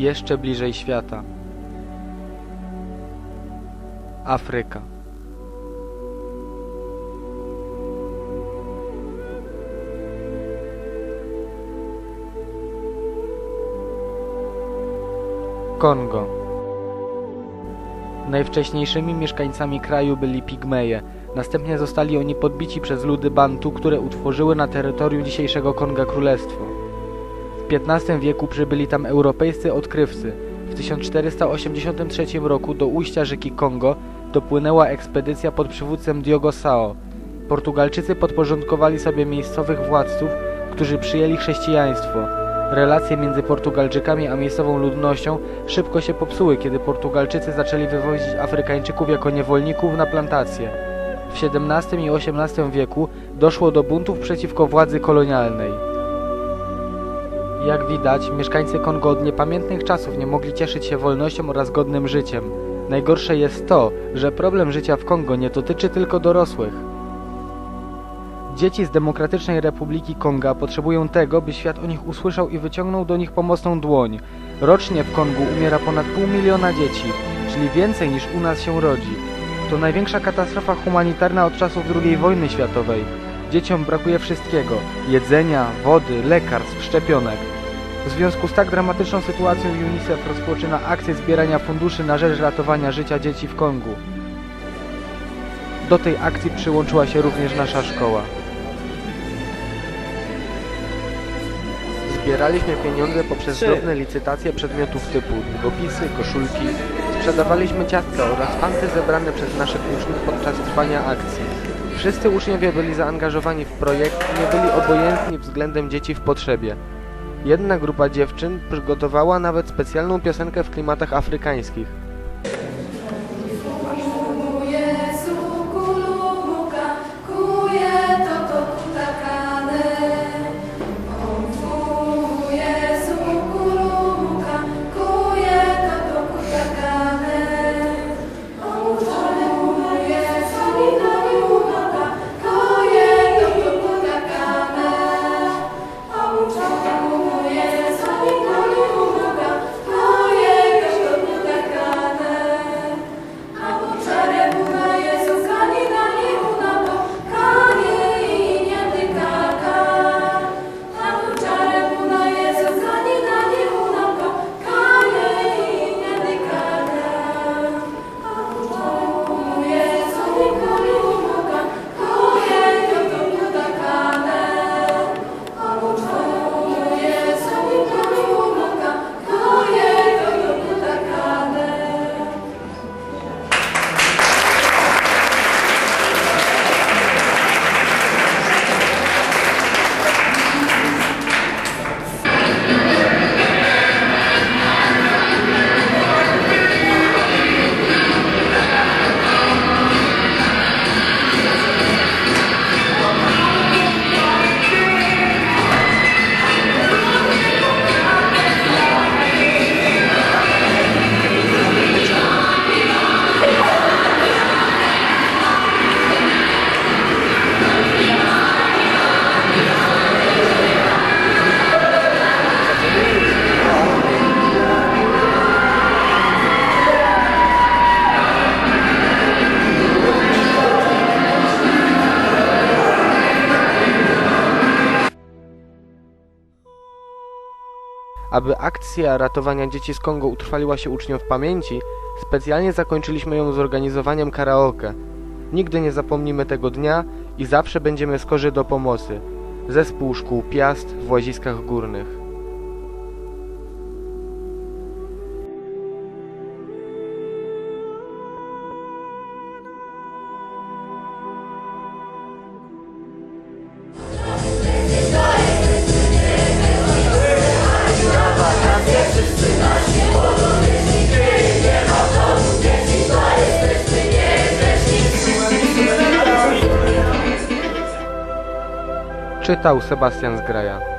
jeszcze bliżej świata. Afryka. Kongo. Najwcześniejszymi mieszkańcami kraju byli Pigmeje. Następnie zostali oni podbici przez ludy Bantu, które utworzyły na terytorium dzisiejszego Konga królestwo. W XV wieku przybyli tam europejscy odkrywcy. W 1483 roku do ujścia rzeki Kongo dopłynęła ekspedycja pod przywództwem Diogo Sao. Portugalczycy podporządkowali sobie miejscowych władców, którzy przyjęli chrześcijaństwo. Relacje między Portugalczykami a miejscową ludnością szybko się popsuły, kiedy Portugalczycy zaczęli wywozić Afrykańczyków jako niewolników na plantacje. W XVII i XVIII wieku doszło do buntów przeciwko władzy kolonialnej. Jak widać, mieszkańcy Kongo od niepamiętnych czasów nie mogli cieszyć się wolnością oraz godnym życiem. Najgorsze jest to, że problem życia w Kongo nie dotyczy tylko dorosłych. Dzieci z Demokratycznej Republiki Konga potrzebują tego, by świat o nich usłyszał i wyciągnął do nich pomocną dłoń. Rocznie w Kongu umiera ponad pół miliona dzieci, czyli więcej niż u nas się rodzi. To największa katastrofa humanitarna od czasów II wojny światowej. Dzieciom brakuje wszystkiego: jedzenia, wody, lekarstw, szczepionek. W związku z tak dramatyczną sytuacją UNICEF rozpoczyna akcję zbierania funduszy na rzecz ratowania życia dzieci w Kongu. Do tej akcji przyłączyła się również nasza szkoła. Zbieraliśmy pieniądze poprzez drobne licytacje przedmiotów typu długopisy, koszulki. Sprzedawaliśmy ciastka oraz fanty zebrane przez naszych uczniów podczas trwania akcji. Wszyscy uczniowie byli zaangażowani w projekt i nie byli obojętni względem dzieci w potrzebie. Jedna grupa dziewczyn przygotowała nawet specjalną piosenkę w klimatach afrykańskich. Aby akcja ratowania dzieci z Kongo utrwaliła się uczniom w pamięci, specjalnie zakończyliśmy ją zorganizowaniem karaoke. Nigdy nie zapomnimy tego dnia i zawsze będziemy skorzy do pomocy. Zespół szkół Piast w Łaziskach Górnych. Czytał Sebastian Zgraja.